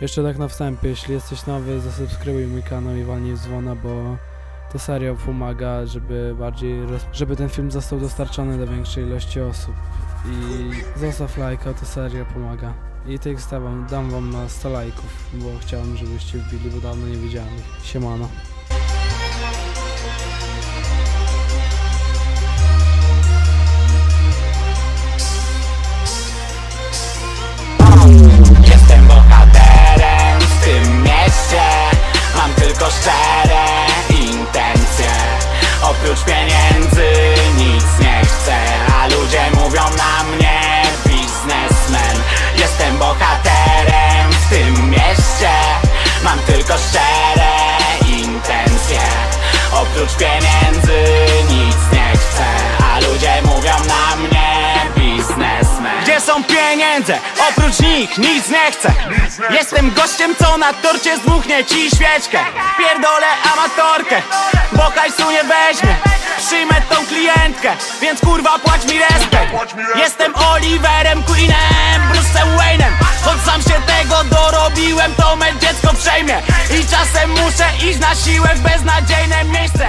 Jeszcze tak na wstępie, jeśli jesteś nowy, zasubskrybuj mój kanał i walnij w dzwona, bo to serio pomaga, żeby bardziej, żeby ten film został dostarczony do większej ilości osób. I zostaw lajka, to serio pomaga. I tych stawam, dam wam na 100 lajków, bo chciałem, żebyście wbili, bo dawno nie widziałem ich. Siemano. Jestem bohaterem szczere intencje. Oprócz pieniędzy nic nie chcę A ludzie mówią na mnie biznesmen. Jestem bohaterem w tym mieście. Mam tylko szczere intencje. Oprócz pieniędzy są pieniądze? Oprócz nich nic nie chcę. Jestem gościem co na torcie zdmuchnie ci świeczkę. Pierdolę amatorkę Bo hajsu nie weźmie. Przyjmę tą klientkę Więc kurwa płać mi respekt. Jestem Oliverem Queenem Bruce Wayne'em. Choć sam się tego dorobiłem To me dziecko przejmie. I czasem muszę iść na siłę w beznadziejne miejsce